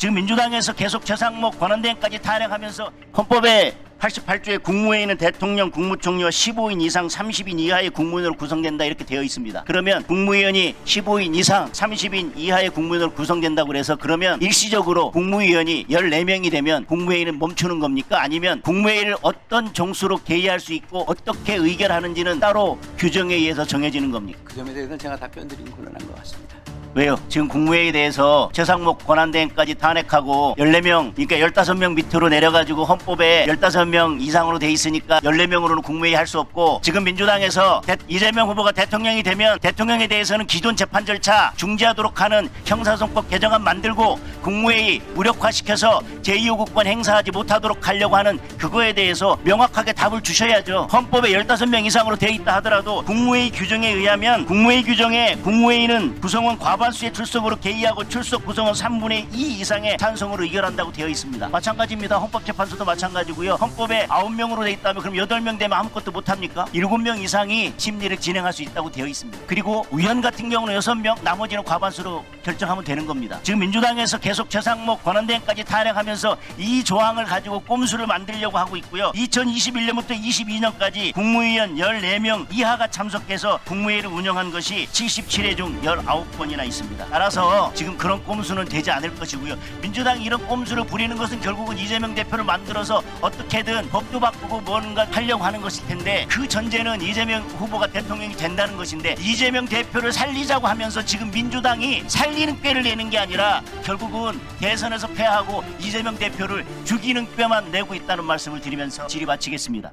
지금 민주당에서 계속 최상목 권한대행까지 탄핵하면서 헌법에 88조의 국무회의는 대통령, 국무총리와 15인 이상 30인 이하의 국무위원으로 구성된다 이렇게 되어 있습니다. 그러면 국무위원이 15인 이상 30인 이하의 국무위원으로 구성된다고 그래서 그러면 일시적으로 국무위원이 14명이 되면 국무회의는 멈추는 겁니까? 아니면 국무회의를 어떤 종수로 개의할 수 있고 어떻게 의결하는지는 따로 규정에 의해서 정해지는 겁니까? 그 점에 대해서는 제가 답변드리긴 곤란한 것 같습니다. 왜요? 지금 국무회의에 대해서 최상목 권한대행까지 탄핵하고 14명, 그러니까 15명 밑으로 내려가지고 헌법에 15명 이상으로 돼 있으니까 14명으로는 국무회의 할 수 없고 지금 민주당에서 대- 이재명 후보가 대통령이 되면 대통령에 대해서는 기존 재판 절차 중지하도록 하는 형사소송법 개정안 만들고 국무회의 무력화시켜서 제2호국권 행사하지 못하도록 하려고 하는 그거에 대해서 명확하게 답을 주셔야죠. 헌법에 15명 이상으로 돼 있다 하더라도 국무회의 규정에 의하면 국무회의 규정에 국무회의는 구성원 과반 수의 출석으로 개의하고 출석 구성원 3분의 2 이상의 찬성으로 의결한다고 되어 있습니다. 마찬가지입니다. 헌법재판소도 마찬가지고요. 헌법에 9명으로 돼 있다면 그럼 8명 되면 아무것도 못합니까? 7명 이상이 심리를 진행할 수 있다고 되어 있습니다. 그리고 의원 같은 경우는 6명, 나머지는 과반수로 결정하면 되는 겁니다. 지금 민주당에서 계속 최상목 권한대행까지 탄핵하면서 이 조항을 가지고 꼼수를 만들려고 하고 있고요. 2021년부터 22년까지 국무위원 14명 이하가 참석해서 국무회의를 운영한 것이 77회 중 19번이나 있습니다. 따라서 지금 그런 꼼수는 되지 않을 것이고요. 민주당이 이런 꼼수를 부리는 것은 결국은 이재명 대표를 만들어서 어떻게든 법도 바꾸고 뭔가 하려고 하는 것일 텐데 그 전제는 이재명 후보가 대통령이 된다는 것인데 이재명 대표를 살리자고 하면서 지금 민주당이 살리는 꾀를 내는 게 아니라 결국은 대선에서 패하고 이재명 대표를 죽이는 꾀만 내고 있다는 말씀을 드리면서 질의 마치겠습니다.